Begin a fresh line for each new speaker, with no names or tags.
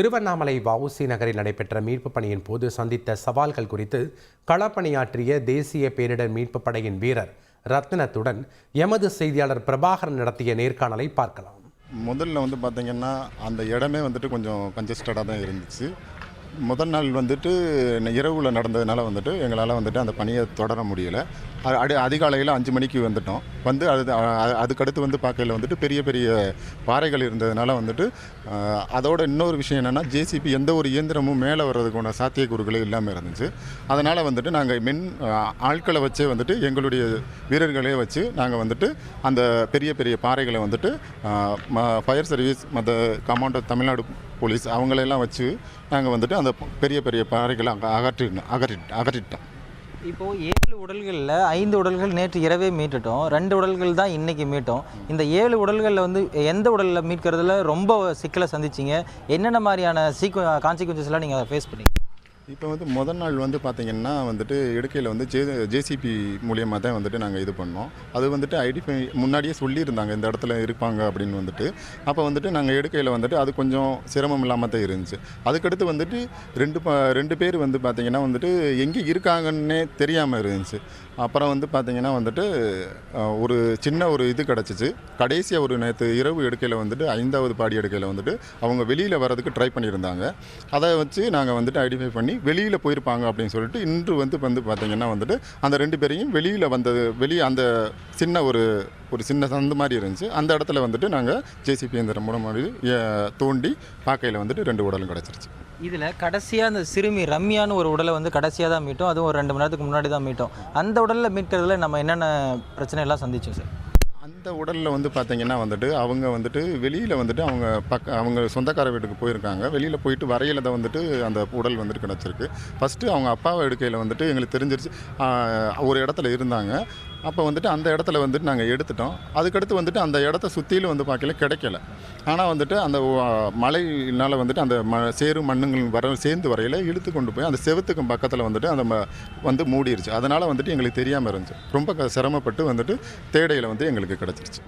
திருவண்ணாமலை வவுசி நகரில் நடைபெற்ற மீட்புப் பணியின் போது சந்தித்த சவால்கள் குறித்து களப்பணியாற்றிய தேசிய பேரிடர் மீட்புப் படையின் வீரர் ரத்னத்துடன் எமது செய்தியாளர் பிரபாகரன் நடத்திய நேர்காணலை பார்க்கலாம்.
முதல்ல வந்து பார்த்தீங்கன்னா அந்த இடமே வந்துட்டு கொஞ்சம் கன்ஜஸ்டடாக தான் இருந்துச்சு. முதல் நாள் வந்துட்டு இரவில் நடந்ததுனால வந்துட்டு எங்களால் வந்துட்டு அந்த பணியை தொடர முடியலை. அடி அதிகாலையில் அஞ்சு மணிக்கு வந்துட்டோம். வந்து அது அதுக்கடுத்து வந்து பார்க்கையில் வந்துட்டு பெரிய பெரிய பாறைகள் இருந்ததுனால வந்துட்டு அதோட இன்னொரு விஷயம் என்னென்னா ஜேசிபி எந்த ஒரு இயந்திரமும் மேலே வர்றதுக்கான சாத்தியக்கூறுகளே இல்லாமல் இருந்துச்சு. அதனால் வந்துட்டு நாங்கள் மின் ஆட்களை வச்சே வந்துட்டு எங்களுடைய வீரர்களே வச்சு நாங்கள் வந்துட்டு அந்த பெரிய பெரிய பாறைகளை வந்துட்டு ஃபயர் சர்வீஸ் மற்ற கமாண்டோ தமிழ்நாடு போலீஸ் அவங்களெல்லாம் வச்சு நாங்கள் வந்துட்டு அந்த பெரிய பெரிய பாறைகளை அங்கே அகற்றினோம் அகற்றி அகற்றிட்டோம்
இப்போ ஏழு உடல்களில் ஐந்து உடல்கள் நேற்று இரவே மீட்டுட்டோம். ரெண்டு உடல்கள் தான் இன்னைக்கு மீட்டோம். இந்த ஏழு உடல்களில் வந்து எந்த உடலில் மீட்கிறதுல ரொம்ப சிக்கலை சந்திச்சிங்க? என்னென்ன மாதிரியான சீக்வ கான்சிக்வன்சஸ்லாம் நீங்கள் ஃபேஸ் பண்ணீங்க?
இப்போ வந்து முதல் நாள் வந்து பார்த்தீங்கன்னா வந்துட்டு இடுக்கையில் வந்து ஜே ஜேசிபி மூலியமாக தான் வந்துட்டு நாங்கள் இது பண்ணோம். அது வந்துட்டு ஐடென்டிஃபை முன்னாடியே சொல்லியிருந்தாங்க இந்த இடத்துல இருப்பாங்க அப்படின்னு வந்துட்டு. அப்போ வந்துட்டு நாங்கள் எடுக்கையில் வந்துட்டு அது கொஞ்சம் சிரமம் இல்லாமல் தான் இருந்துச்சு. அதுக்கடுத்து வந்துட்டு ரெண்டு ப ரெண்டு பேர் வந்து பார்த்திங்கன்னா வந்துட்டு எங்கே இருக்காங்கன்னே தெரியாமல் இருந்துச்சு. அப்புறம் வந்து பார்த்திங்கன்னா வந்துட்டு ஒரு சின்ன ஒரு இது கிடச்சிச்சு. கடைசியாக ஒரு நேற்று இரவு எடுக்கையில் வந்துட்டு ஐந்தாவது பாடி எடுக்கையில் வந்துட்டு அவங்க வெளியில் வரதுக்கு ட்ரை பண்ணியிருந்தாங்க. அதை வச்சு நாங்கள் வந்துட்டு ஐடென்டிஃபை பண்ணி வெளியில் போயிருப்பாங்க அப்படின்னு சொல்லிட்டு இன்று வந்து வந்து பார்த்தீங்கன்னா வந்துட்டு அந்த ரெண்டு பேரையும் வெளியில் வந்தது வெளியே அந்த சின்ன ஒரு ஒரு சின்ன சந்து மாதிரி இருந்துச்சு. அந்த இடத்துல வந்துட்டு நாங்கள் ஜேசிபி இயந்திரம் மூலமாக தோண்டி பார்க்கையில் வந்துட்டு ரெண்டு உடலும் கிடச்சிருச்சு.
இதில் கடைசியாக அந்த சிறுமி ரம்யான்னு ஒரு உடலை வந்து கடைசியாக தான் மீட்டோம். அதுவும் ஒரு ரெண்டு மணி நேரத்துக்கு முன்னாடி தான் மீட்டோம். அந்த உடலில் மீட்கிறதுல நம்ம என்னென்ன பிரச்சனையெல்லாம் சந்தித்தோம் சந்திச்சோம் சார்?
இந்த உடலில் வந்து பார்த்தீங்கன்னா வந்துட்டு அவங்க வந்துட்டு வெளியில் வந்துட்டு அவங்க பக்க அவங்க சொந்தக்கார வீட்டுக்கு போயிருக்காங்க. வெளியில் போயிட்டு வரையில் தான் வந்துட்டு அந்த உடல் வந்துட்டு கிடச்சிருக்கு. ஃபஸ்ட்டு அவங்க அப்பாவை எடுக்கையில் வந்துட்டு எங்களுக்கு தெரிஞ்சிருச்சு. ஒரு இடத்துல இருந்தாங்க. அப்போ வந்துட்டு அந்த இடத்துல வந்துட்டு நாங்கள் எடுத்துட்டோம். அதுக்கடுத்து வந்துட்டு அந்த இடத்த சுற்றிலும் வந்து பார்க்கல கிடைக்கல. ஆனால் வந்துட்டு அந்த மலையினால் மழையினால் வந்துட்டு அந்த ம சேரும் மண்ணுங்கள் வர சேர்ந்து வரையில் இழுத்து கொண்டு போய் அந்த செவுத்துக்கும் பக்கத்தில் வந்துட்டு அந்த ம- வந்து மூடிருச்சு. அதனால் வந்துட்டு எங்களுக்கு தெரியாமல் இருந்துச்சு. ரொம்ப க- சிரமப்பட்டு வந்துட்டு தேடையில் வந்து எங்களுக்கு கிடச்சிருச்சு.